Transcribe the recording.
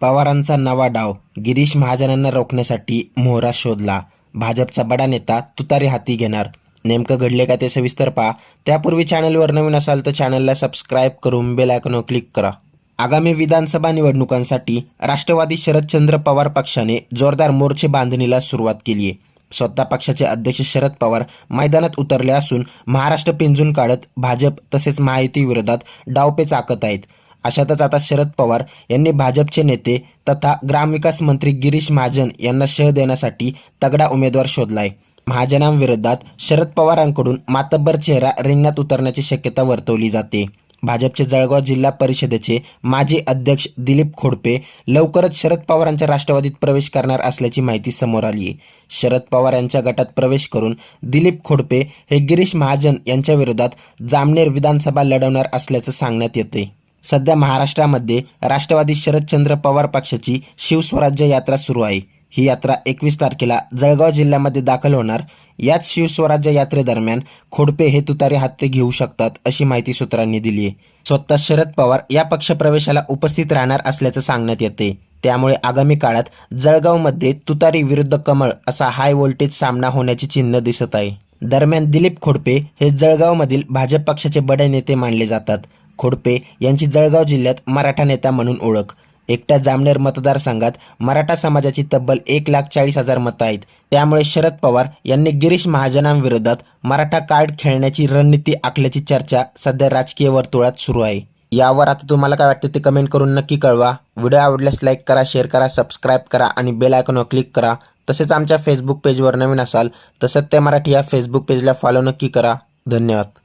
पवारांचा नवा डाव. गिरीश महाजनांना रोखण्यासाठी मोहरा शोधला. भाजपचा बडा नेता तुतारी हाती घेणार. नेमकं घडले का ते सविस्तर पहा. त्यापूर्वी चॅनलवर नवीन असाल तर चॅनलला सबस्क्राईब करून बेल आयकॉनवर क्लिक करा. आगामी विधानसभा निवडणुकांसाठी राष्ट्रवादी शरदचंद्र पवार पक्षाने जोरदार मोर्चे बांधणीला सुरुवात केली आहे. स्वतः पक्षाचे अध्यक्ष शरद पवार मैदानात उतरले असून महाराष्ट्र पिंजून काढत भाजप तसेच महायुती विरोधात डावपेच आखत आहेत. अशातच आता शरद पवार यांनी भाजपचे नेते तथा ग्रामविकास मंत्री गिरीश महाजन यांना शह देण्यासाठी तगडा उमेदवार शोधलाय. महाजनांविरोधात शरद पवारांकडून मातब्बर चेहरा रिंगणात उतरण्याची शक्यता वर्तवली जाते. भाजपचे जळगाव जिल्हा परिषदेचे माजी अध्यक्ष दिलीप खोडपे लवकरच शरद पवारांच्या राष्ट्रवादीत प्रवेश करणार असल्याची माहिती समोर आली आहे. शरद पवार यांच्या गटात प्रवेश करून दिलीप खोडपे हे गिरीश महाजन यांच्या विरोधात जामनेर विधानसभा लढवणार असल्याचं सांगण्यात येते. सध्या महाराष्ट्रामध्ये राष्ट्रवादी शरदचंद्र पवार पक्षाची शिवस्वराज्य यात्रा सुरू आहे. ही यात्रा एकवीस तारखेला जळगाव जिल्ह्यामध्ये दाखल होणार. याच शिवस्वराज्य यात्रेदरम्यान खोडपे हे तुतारी हत्ते घेऊ शकतात अशी माहिती सूत्रांनी दिली आहे. स्वतः शरद पवार या पक्षप्रवेशाला उपस्थित राहणार असल्याचं सांगण्यात येते. त्यामुळे आगामी काळात जळगावमध्ये तुतारी विरुद्ध कमळ असा हाय व्होल्टेज सामना होण्याची चिन्ह दिसत आहे. दरम्यान दिलीप खोडपे हे जळगावमधील भाजप पक्षाचे बडे नेते मानले जातात. खोडपे यांची जळगाव जिल्ह्यात मराठा नेता म्हणून ओळख. एकट्या जामनेर मतदारसंघात मराठा समाजाची तब्बल एक लाख चाळीस हजार मतं आहेत. त्यामुळे शरद पवार यांनी गिरीश महाजनांविरोधात मराठा कार्ड खेळण्याची रणनीती आखल्याची चर्चा सध्या राजकीय वर्तुळात सुरू आहे. यावर आता तुम्हाला काय वाटतं ते कमेंट करून नक्की कळवा. व्हिडिओ आवडल्यास लाईक करा शेअर करा सबस्क्राईब करा आणि बेल आयकॉनवर क्लिक करा. तसेच आमच्या फेसबुक पेजवर नवीन असाल तर सत्य मराठी या फेसबुक पेजला फॉलो नक्की करा. धन्यवाद.